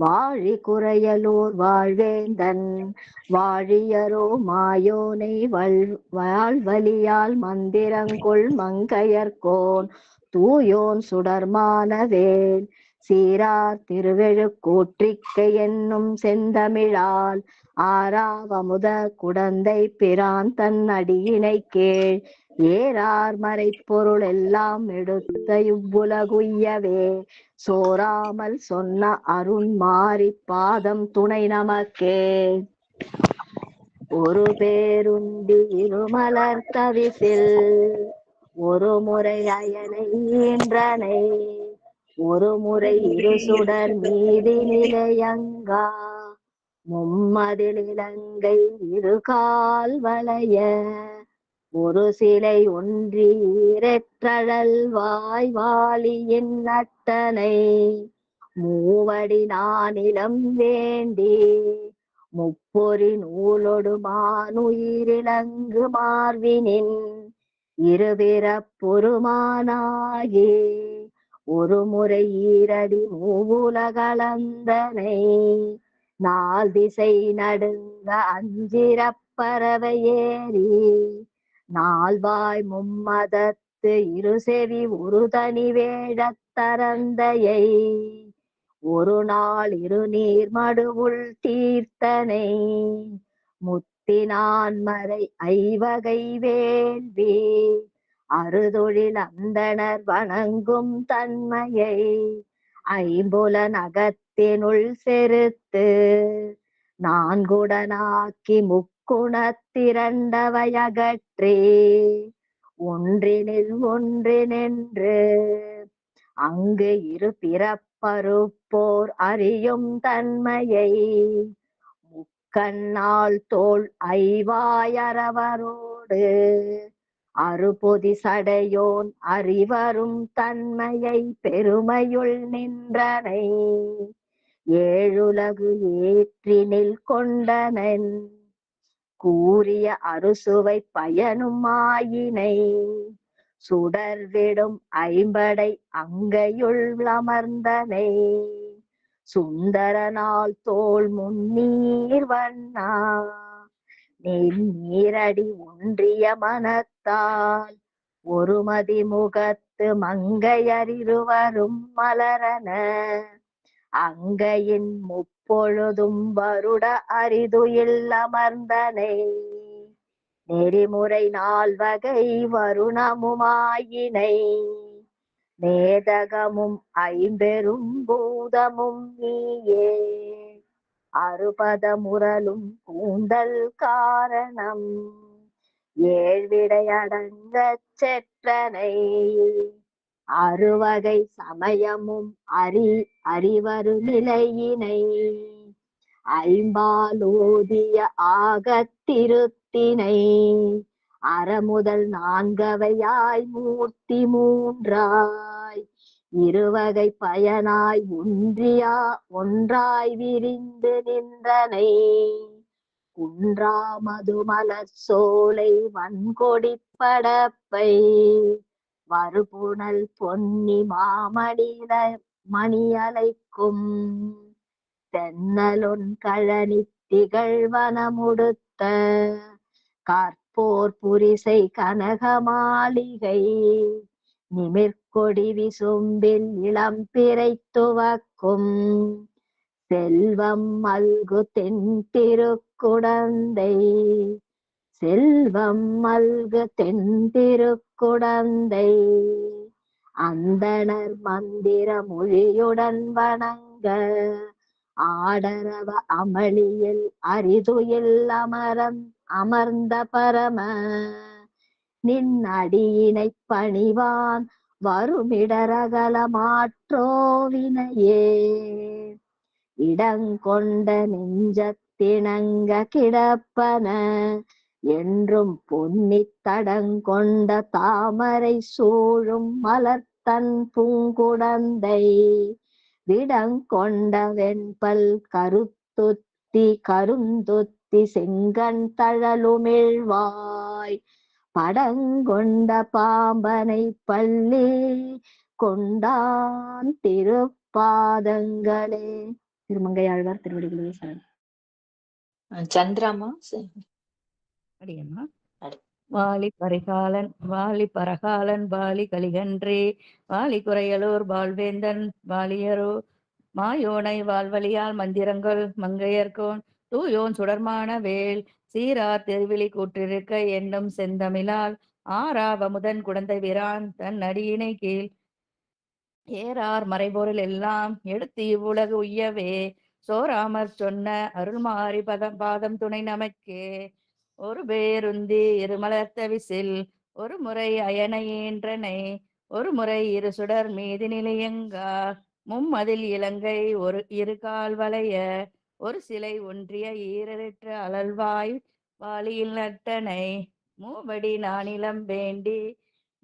வாழி குறையலூர் வாழ்வேந்தன் வாழியரோ மாயோனை வல் வாழ்வலியால் மந்திரங்கொள் மங்கையர்கோன் தூயோன் சுடர்மானவேன். சீரார் திருவெழுக்கூற்றிக்கை என்னும் செந்தமிழால் ஆறாவமுத குடந்தை பிரான் தன் அடியினை கீழ் ஏறார் மறைப்பொருள் எல்லாம் எடுத்த இவ்வுலகுய்யவே. சோராமல் சொன்ன அருண் மாறி பாதம் துணை நமக்கே. ஒரு பேருண்டி இருமலர் தவிசில் ஒரு முறை அயனை ஈன்றனை. ஒரு முறை இரு சுடர் மீதி நிலையங்கா. மும்மதில் இலங்கை இருகால் வளைய. ஒரு சிலை ஒன்றி இரற்றழல் வாய் வாலியின் நட்டனை மூவடி நானிலம் வேண்டி முப்பொறி நூலொடு மானுயிரிலங்கு மார்வினின் இருபிறப்பொருமானாகி ஒரு முறை ஈரடி மூவுலகளந்தனை. நால் திசை நடுங்க அஞ்சிறப் பறவை ஏறி நால்வாய் மும்மதத்து இருசெவி ஒரு தனி வேழத்தரந்தையை ஒரு நாள் இரு நீர் மடுவுள் தீர்த்தனை. முத்தினான் மறை ஐவகை வேள்வி. அறுதொழில் அந்தணர் வணங்கும் தன்மையை. ஐம்புல நகத்தினுள் செருத்து. நான்குடனாக்கி முக்குணத்திரண்டவையகட் முக்குணத்திரண்டவையகற்றே ஒன்றினில் ஒன்றினின்று. அங்கு இரு பிறப்பருப்போர் அறியும் தன்மையை முக்கண்ணால் தோல் ஐவாயரவரோடு அறுபொதி சடையோன் அறிவரும் தன்மையை பெருமையுள் நின்றனை. ஏழுலகு ஏற்றினில் கொண்டனன். கூறிய அறுசுவை பயனுமாயினை. சுடர்விடும் ஐம்படை அங்கையுள் அமர்ந்தனை. சுந்தரனால் தோல் முன்னீர் வண்ணா. நீரடி ஒன்றிய மனத்தால். ஒருமதி முகத்து மங்கையறிருவரும் மலரன. அங்கையின் முப்பொழுதும் வருட அரிதுயில் அமர்ந்தனை. நெறிமுறை நால்வகை வருணமுமாயினை. மேதகமும் ஐம்பெரும் பூதமும் நீயே. அறுபத முரலும் கூந்தல் காரணம். ஏழ்விடையடங்க செற்றனை. அறுவகை சமயமும் அறி அறிவரு நிலையினை. ஐம்பாலோதிய ஆகத்திருத்தினை. அறமுதல் நான்கவையாய் மூர்த்தி மூன்றாய். இருவகை பயனாய் ஒன்றியா ஒன்றாய் விரிந்து நின்றனை. குன்றா மதுமலர் சோலை வன்கொடி படப்பை வருபுணல் பொன்னி மாமணில மணியலைக்கும். தென்னலொன் கழனி திகழ்வனமுடுத்த கற்போர் புரிசை கனக மாளிகை நிமிர்கொடி விசும்பில் இளம் பிறை துவக்கும். செல்வம் மல்கு தென் திருக்குடந்தை. செல்வம் மல்கு தென் அந்தனர் அந்தணர் மந்திர மொழியுடன் வணங்க. ஆடரவ அமளியில் அரிதுயில் அமரம் அமர்ந்த பரம. நின் அடியினை பணிவான் வருமிடரகல மாற்றோவினையே இடங்கொண்ட நெஞ்சத்திணங்க கிடப்பன. என்றும் பொன்னி தடங்கொண்ட தாமரை சூழும் மலர்த்தன் பூங்குடந்தை விடங்கொண்ட வெண்பல் கருத்துத்தி கருந்துத்தி செங்கண் தழலுமிழ்வாய் படங்கொண்ட பாம்பனை பள்ளி கொண்டான் திருப்பாதங்களே. திருமங்கையாழ்வார் திருவடிகளே சரணம் சந்திராமா? அடியம்மா அடி. வாலி பரிகாலன் வாலி பரகாலன் வாலி கலிகன்றே வாலி குறையலூர் வாழ்வேந்தன் வாலியரோ மாயோனை வாழ்வழியால் மந்திரங்கள் மங்கையர்கோன் தூயோன் சுடர்மான வேல் சீரார் திருவிழி கூற்றிருக்க என்னும் செந்தமிழால் ஆறாவமுதன் குடந்தை வீரான் தன் அடியினை கீழ் ஏறார் மறைபொருள் எல்லாம் எடுத்து இவ்வுலகு உய்யவே சோராமற் சொன்ன அருள்மாரி பதம் பாதம் துணை நமக்கே ஒரு பேருந்தி இருமலர்த்த விசில் ஒரு முறை அயனையேன்றனை ஒரு முறை இரு சுடர் மீது நிலையங்கா மும்மதில் இலங்கை ஒரு இரு கால் வளைய ஒரு சிலை ஒன்றிய ஈரற்ற அழல்வாய் வாலியில் நட்டனை மூவடி நானிலம் வேண்டி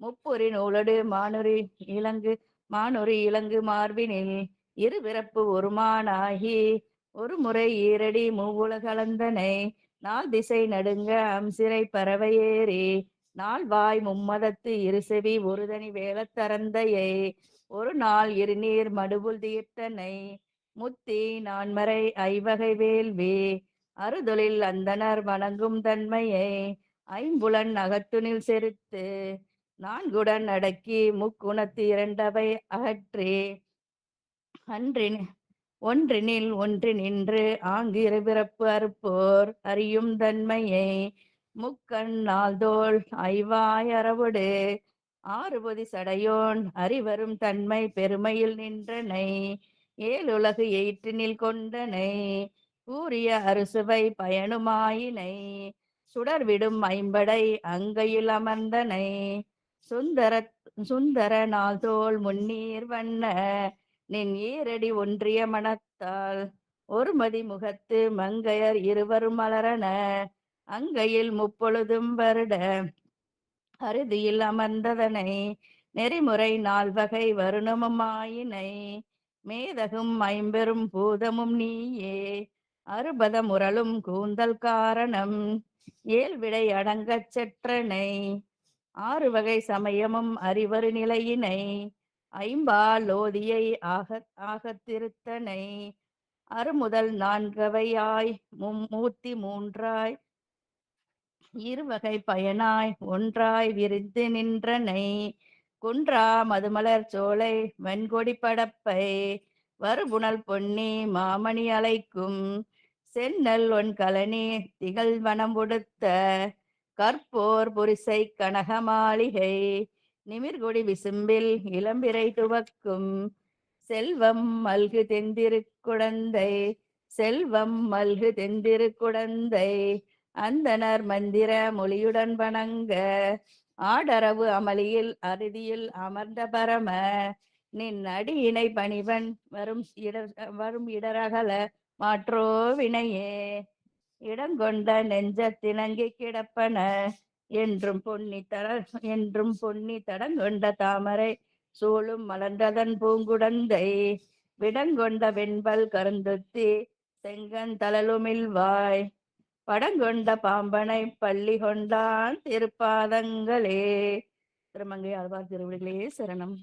முப்புரி நூலடு மானுரி இலங்கு மானுரி இலங்கு மார்பினில் இரு பிறப்பு ஒருமானாகி ஒரு முறை ஈரடி மூவுலகளந்தனை நாள் திசை நடுங்க அம்சிறை பறவை ஏறி நாள் வாய் மும்மதத்து இருசெவி ஒருதனி வேலத்தரந்தையை ஒரு நாள் இருநீர் மடுபுல் தீர்த்தனை. முத்தி நான்மறை ஐவகை வேள்வி. அறுதொழில் அந்தனர் வணங்கும் தன்மையை. ஐம்புலன் அகத்துனில் செருத்து. நான்குடன் அடக்கி முக்குணத்து இரண்டவை அகற்றே. அன்றின் ஒன்றினில் ஒன்று நின்று ஆங்கிரு பிறப்பு அறுப்போர் அறியும் தன்மையை முக்கண்ணால் நாள்தோள் ஐவாய் அறவுடு ஆறுபதி சடையோன் அறிவரும் தன்மை பெருமையில் நின்றனை ஏழுலகு எயிற்றினில் கொண்டனை கூறிய அறுசுவை பயனுமாயினை சுடர்விடும் ஐம்படை அங்கையில் அமர்ந்தனை சுந்தர சுந்தர நாள்தோல் முன்னீர் வண்ண நின் ஈரடி ஒன்றிய மனத்தால் ஒருமதி முகத்து மங்கையர் இருவரும் மலரன. அங்கையில் முப்பொழுதும் வருட அறுதியில் அமர்ந்ததனை. நெறிமுறை நால்வகை வருணமுமாயினை மேதகும் ஐம்பெரும் பூதமும் நீயே. அறுபத முரளும் கூந்தல் காரணம். ஏழ்விடை அடங்கச் செற்றனை. ஆறு வகை சமயமும் அறிவரு நிலையினை. ஐம்பாலோதியை ஆக ஆகத்திருத்தனை அறுமுதல் நான்கவையாய் மும்மூர்த்தி மூன்றாய். இருவகை பயனாய் ஒன்றாய் விரிந்து நின்றனை. குன்றா மதுமலர் சோலை வெண்கொடி படப்பை. வருபுணல் பொன்னி மாமணி அலைக்கும். சென்னல் ஒன் கலனி திகழ்வனம் உடுத்த. கற்போர் புரிசை கனக மாளிகை நிமிர்கொடி விசும்பில் இளம்பிறை துவக்கும். செல்வம் மல்கு தெந்திருக்குடந்தை செல்வம் மல்கு தெந்திருக்குடந்தை அந்தனர் மந்திர மொழியுடன் வணங்க. ஆடரவு அமளியில் அறுதியில் அமர்ந்த பரம நின் அடியினை பணிவன் வரும் இடர் வரும் இடரகல மாற்றோ வினையே. இடங்கொண்ட நெஞ்சத்திணங்கி கிடப்பன என்றும் பொன்னி தட என்றும் பொன்னி தடங்கொண்ட தாமரை சூழும் மலர்ந்ததன் பூங்குடந்தை விடங்கொண்ட வெண்பல் கருந்துத்தி செங்கந்தளலுமிழ்வாய் படங்கொண்ட பாம்பனை பள்ளி கொண்டான் திருப்பாதங்களே. திருமங்கை ஆழ்வார் திருவிழிகளே சரணம்.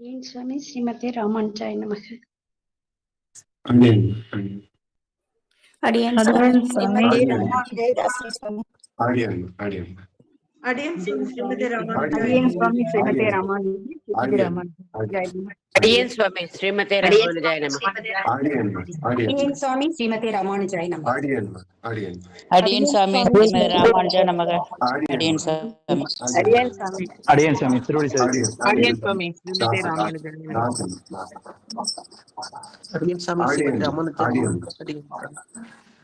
ఏంటి స్వామి? శ్రీమతి రామాంచాయ నమ. అడియాను స్వామి. అడియాను అడియాను சுவாமி. ராமானுஜாய தாசி சுவாமி அடியேன் அடியேன் அடியன் ஸ்ரீமதி அடியேன் சுவாமி ஸ்ரீமதி அடியேன். ராமானுஜி அடியேன். அடியேன் சுவாமி ஸ்ரீமதே ராமானுஜாய நம அடியேன் அடியேன் ஏன் சுவாமி ஸ்ரீமதி ராமானுஜாய நமக அடியேன் அடியேன் அடியேன் சுவாமி ஸ்ரீமதி ராமானுஜாய நமக அடியேன் அடியேன் சுவாமி அடியேன் சாமி அடியேன் சாமி திருவடி சார் அடியேன் அடியன் சுவாமி ஸ்ரீமதி ராமானுஜாய நமக நாசம்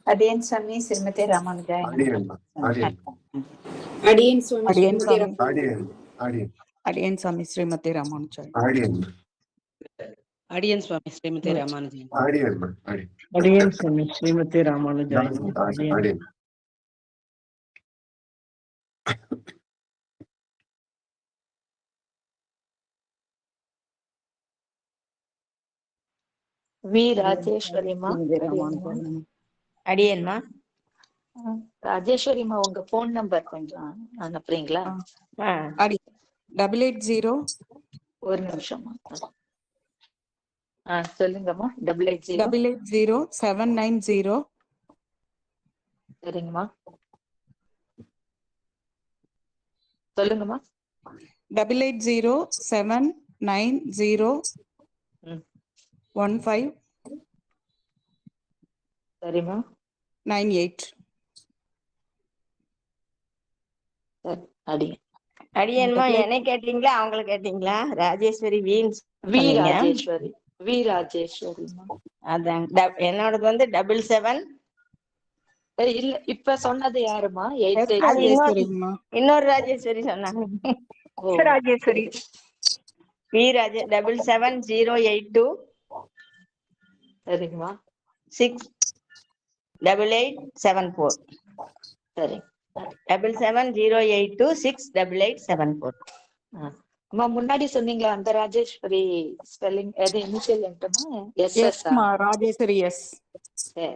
அடியன் சுவாமி அடியேன். ஸ்ரீமதி ராமானுஜாய அடியேன். நமக அடியன் அடியேன் சுவாமி ஸ்ரீமதி ராமானுஜாய அடியேன் அடியேன் அடியேன் சுவாமி அடியேன் ஸ்ரீமதி சுவாமி. அடியேன் அடியேன் அடியேன் சாமி ஸ்ரீமதி ராமானுஜாய் அடியேன் அடியன் சுவாமி ஸ்ரீமதி ராமானுஜாய அடியேன் அடியேன் அடியேன் சாமி ஸ்ரீமதி ராமானுஜாய் நாசம் அடியேன் வி ராஜேஸ்வரிமா ஸ்ரீமதி ராமானுஜாய் அடியன்மா? ராஜேஸ்வரிமா உங்க போன் நம்பர் கொஞ்சம் அனுப்புறீங்களா? ஆ. அடி டபுள் எயிட் ஜீரோ ஒரு நிமிஷமா ஆ சொல்லுங்கம்மா double eight zero double eight zero seven nine zero சரிங்கம்மா. சொல்லுங்கம்மா. Double eight zero seven nine zero. One five சரிம்மா நைன் எயிட் அடி. அடியன்மா என்ன கேட்டீங்களா? அவங்கள கேட்டீங்களா? ராஜேஸ்வரி வீன்ஸ் வி. ராஜேஸ்வரி வி ராஜேஸ்வரிமா அதான் என்னோடது வந்து டபுள் செவன் இல்ல இப்ப சொன்னது யாருமா இன்னொரு ராஜேஸ்வரி சொன்னாங்க. Rajeshwari. V Raje double seven zero eight two சரிங்கம்மா six double eight seven four சரி double seven zero eight two six double eight seven four அம்மா முன்னாடி சொன்னீங்களா அந்த ராஜேஸ்வரி ஸ்பெல்லிங் எது இனிஷியல் எஸ் எஸ் எஸ்மா ராஜேஸ்வரி எஸ் சரி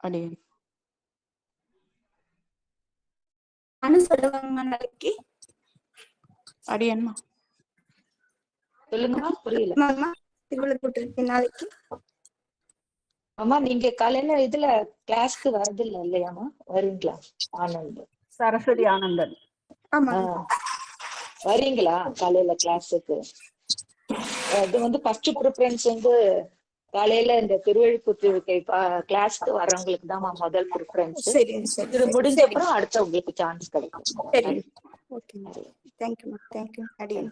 அடி. அனு சொல்லுவாங்க நாளைக்கு. அடியன்மா சொல்லுங்கம்மா புரியல. திருவிழா கூட்டிருக்கு நாளைக்கு. அம்மா நீங்க காலையில இதுல கிளாஸ்க்கு வரது இல்ல இல்லையாம்மா வருவீங்களா ஆனந்த். சரஸ்வதி ஆனந்தன். ஆமா. வரீங்களா காலையில கிளாஸுக்கு அது வந்து ஃபர்ஸ்ட் ப்ரிஃபரன்ஸ் வந்து காலையில இந்த திருவழிப்புத்திருக்கை கிளாஸ்க்கு வர்றவங்களுக்கு தான் முதல் ப்ரிஃபரன்ஸ் இது முடிஞ்ச அப்புறம் அடுத்த உங்களுக்கு சான்ஸ் கிடைக்கும். சரி. ஓகே தேங்க்யூ தேங்க்யூ அடியன்.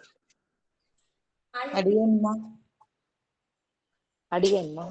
அடியன்மா அடியேன்மா